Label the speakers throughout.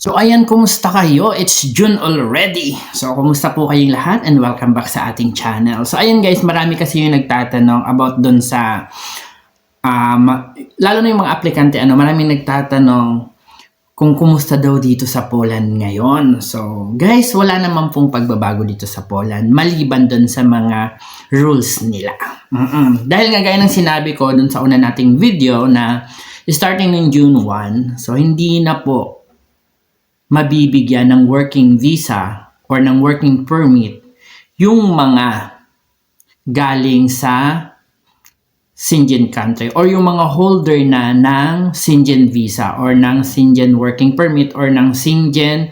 Speaker 1: So ayan, kumusta kayo? It's June already. So kumusta po kayong lahat and welcome back sa ating channel. So ayan guys, marami kasi yung nagtatanong about dun sa um, lalo na yung mga aplikante, ano, maraming nagtatanong kung kumusta daw dito sa Poland ngayon. So, guys, wala naman pong pagbabago dito sa Poland maliban dun sa mga rules nila. Mm-mm. Dahil nga gaya ng sinabi ko dun sa una nating video na starting ng June 1, so hindi na po mabibigyan ng working visa or ng working permit yung mga galing sa Sinjan country or yung mga holder na ng Sinjan visa or ng Sinjan working permit or ng Sinjan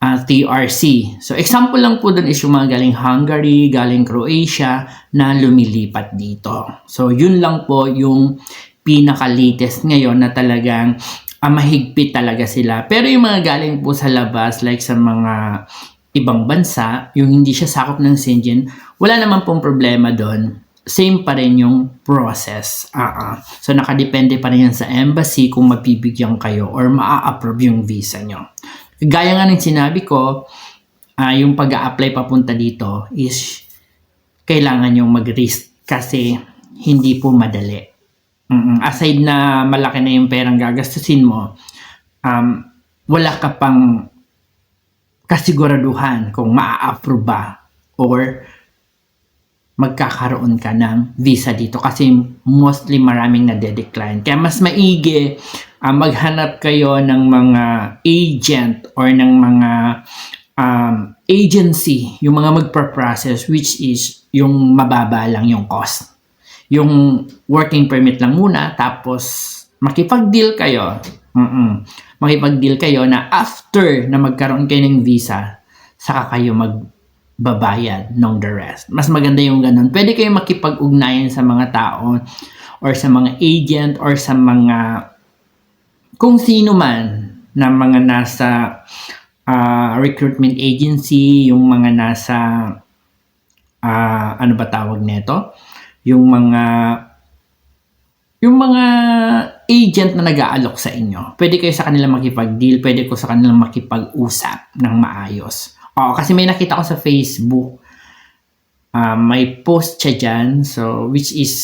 Speaker 1: uh, TRC. So example lang po dun is yung mga galing Hungary, galing Croatia na lumilipat dito. So yun lang po yung pinaka-latest ngayon na talagang uh, mahigpit talaga sila. Pero yung mga galing po sa labas like sa mga ibang bansa, yung hindi siya sakop ng Sinjan, wala naman pong problema doon same pa rin yung process. Uh-uh. So, nakadepende pa rin yan sa embassy kung mapibigyan kayo or maa-approve yung visa nyo. Gaya nga ng sinabi ko, uh, yung pag apply papunta dito is kailangan yung mag-risk kasi hindi po madali. Mm-mm. Aside na malaki na yung perang gagastusin mo, um, wala ka pang kasiguraduhan kung maa-approve ba or magkakaroon ka ng visa dito kasi mostly maraming nade-decline. Kaya mas maigi uh, maghanap kayo ng mga agent or ng mga um, agency, yung mga magpa-process which is yung mababa lang yung cost. Yung working permit lang muna tapos makipag-deal kayo. Mm-mm. Makipag-deal kayo na after na magkaroon kayo ng visa, saka kayo mag babayad ng the rest. Mas maganda yung ganun. Pwede kayo makipag-ugnayan sa mga tao or sa mga agent or sa mga kung sino man na mga nasa uh, recruitment agency, yung mga nasa uh, ano ba tawag nito? Yung mga yung mga agent na nag-aalok sa inyo. Pwede kayo sa kanila makipag-deal, pwede ko sa kanila makipag-usap ng maayos Oo, kasi may nakita ko sa Facebook. Uh, may post siya dyan. So, which is,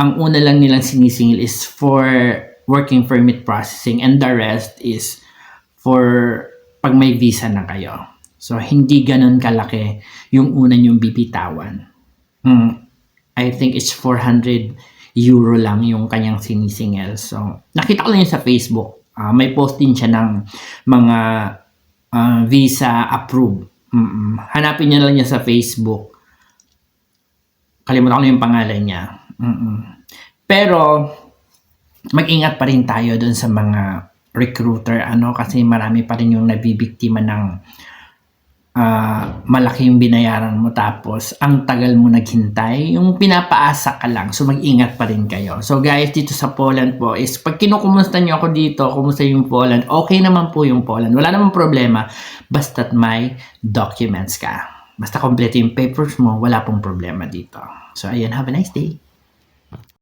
Speaker 1: ang una lang nilang sinisingil is for working permit processing and the rest is for pag may visa na kayo. So, hindi ganun kalaki yung una yung bibitawan. Hmm, I think it's 400 euro lang yung kanyang sinisingil. So, nakita ko lang yun sa Facebook. Uh, may post din siya ng mga uh, visa approved. Mm-mm. Hanapin niyo lang niya sa Facebook. Kalimutan ko yung pangalan niya. Mm-mm. Pero mag-ingat pa rin tayo doon sa mga recruiter ano kasi marami pa rin yung nabibiktima ng uh, malaki yung binayaran mo tapos ang tagal mo naghintay, yung pinapaasa ka lang. So mag-ingat pa rin kayo. So guys, dito sa Poland po is pag kinukumusta nyo ako dito, kumusta yung Poland, okay naman po yung Poland. Wala namang problema basta't may documents ka. Basta kompleto yung papers mo, wala pong problema dito. So ayan, have a nice day.